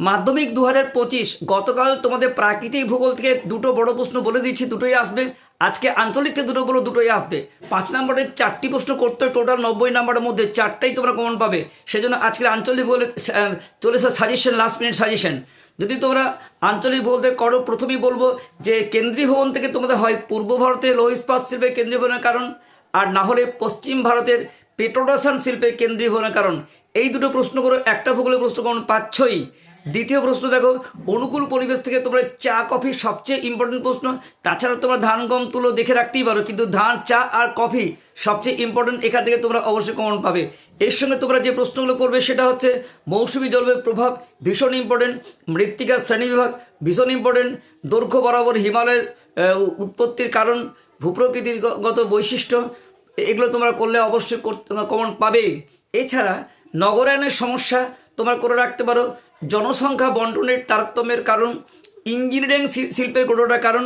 মাধ্যমিক দু হাজার পঁচিশ গতকাল তোমাদের প্রাকৃতিক ভূগোল থেকে দুটো বড় প্রশ্ন বলে দিচ্ছি দুটোই আসবে। আজকে আঞ্চলিক থেকে দুটো বলো দুটোই আসবে। পাঁচ নম্বরের চারটি প্রশ্ন করতে টোটাল নব্বই নম্বরের মধ্যে চারটাই তোমরা কমন পাবে। সেজন্য আজকে আঞ্চলিক ভূগোলে আহ, চলেছে সাজেশন লাস্ট মিনিট সাজেশন যদি তোমরা আঞ্চলিক বলতে করো প্রথমেই বলব যে কেন্দ্রীয় ভবন থেকে তোমাদের হয় পূর্ব ভারতের লৌহ ইস্পাত শিল্পের কেন্দ্রীয় ভবনের কারণ আর না হলে পশ্চিম ভারতের পেট্রোডাসান শিল্পের কেন্দ্রীয় ভবনের কারণ। এই দুটো প্রশ্নগুলো একটা ভূগোলের প্রশ্ন কোন পাচ্ছই। দ্বিতীয় প্রশ্ন দেখো, অনুকূল পরিবেশ থেকে তোমরা চা, কফি সবচেয়ে ইম্পর্টেন্ট প্রশ্ন। তাছাড়া তোমরা ধান, গম, তুলো দেখে রাখতেই পারো, কিন্তু ধান, চা আর কফি সবচেয়ে ইম্পর্টেন্ট এখান থেকে তোমরা অবশ্যই কমন পাবে। এর সঙ্গে তোমরা যে প্রশ্নগুলো করবে সেটা হচ্ছে, মৌসুমী জলবায়ুর প্রভাব ভীষণ ইম্পর্টেন্ট মৃত্তিকার শ্রেণি বিভাগ ভীষণ ইম্পর্টেন্ট দৈর্ঘ্য বরাবর হিমালয়ের উৎপত্তির কারণ, ভূপ্রকৃতিগত বৈশিষ্ট্য, এগুলো তোমরা করলে অবশ্যই কমন পাবে এছাড়া নগরায়নের সমস্যা তোমরা করে রাখতে পারো জনসংখ্যা বন্টনের তারতম্যের কারণ, ইঞ্জিনিয়ারিং শিল্পের গড়ে ওঠার কারণ,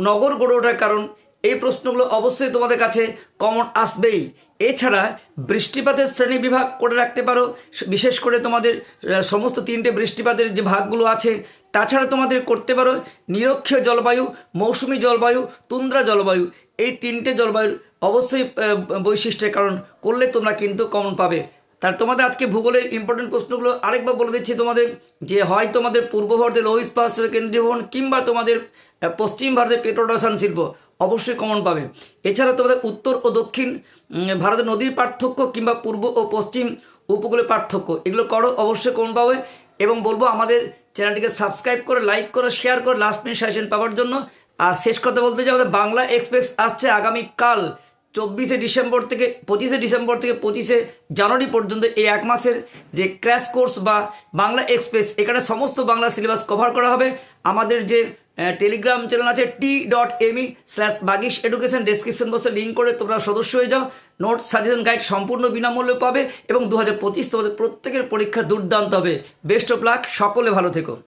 নগর গড়ে ওঠার কারণ, এই প্রশ্নগুলো অবশ্যই তোমাদের কাছে কমন আসবেই। এছাড়া বৃষ্টিপাতের শ্রেণি বিভাগ করে রাখতে পারো বিশেষ করে তোমাদের সমস্ত তিনটে বৃষ্টিপাতের যে ভাগগুলো আছে, তাছাড়া তোমাদের করতে পারো নিরক্ষীয় জলবায়ু, মৌসুমী জলবায়ু, তুন্দ্রা জলবায়ু। এই তিনটে জলবায়ুর অবশ্যই বৈশিষ্ট্যের কারণ করলে তোমরা কিন্তু কমন পাবে। তার তোমাদের আজকে ভূগোলের ইম্পর্টেন্ট প্রশ্নগুলো আরেকবার বলে দিচ্ছি তোমাদের, যে হয় তোমাদের পূর্ব ভারতের লৌহ কেন্দ্রীয় ভবন কিংবা তোমাদের পশ্চিম ভারতের পেট্রোডাসান শিল্প, অবশ্যই কমন পাবে। এছাড়া তোমাদের উত্তর ও দক্ষিণ ভারতের নদীর পার্থক্য কিংবা পূর্ব ও পশ্চিম উপকূলের পার্থক্য, এগুলো করো, অবশ্যই কমন পাবে। এবং বলব আমাদের চ্যানেলটিকে সাবস্ক্রাইব করে লাইক করে শেয়ার করে লাস্ট মিনিট সাজেশন পাওয়ার জন্য। আর শেষ কথা বলতে চাই, আমাদের বাংলা এক্সপ্রেস আসছে আগামীকাল চব্বিশে ডিসেম্বর থেকে, পঁচিশে ডিসেম্বর থেকে পঁচিশে জানুয়ারি পর্যন্ত এই এক মাসের যে ক্র্যাশ কোর্স বা বাংলা এক্সপ্রেস, এখানে সমস্ত বাংলা সিলেবাস কভার করা হবে। আমাদের যে টেলিগ্রাম চ্যানেল আছে T dot ME slash Bagish education description বক্সে লিঙ্ক করে তোমরা সদস্য হয়ে যাও। নোট সাজেশন গাইড সম্পূর্ণ বিনামূল্যে পাবে এবং দু হাজার পঁচিশ তোমাদের প্রত্যেকের পরীক্ষা দুর্দান্ত হবে। বেস্ট অফ লাক সকলে ভালো থেকো।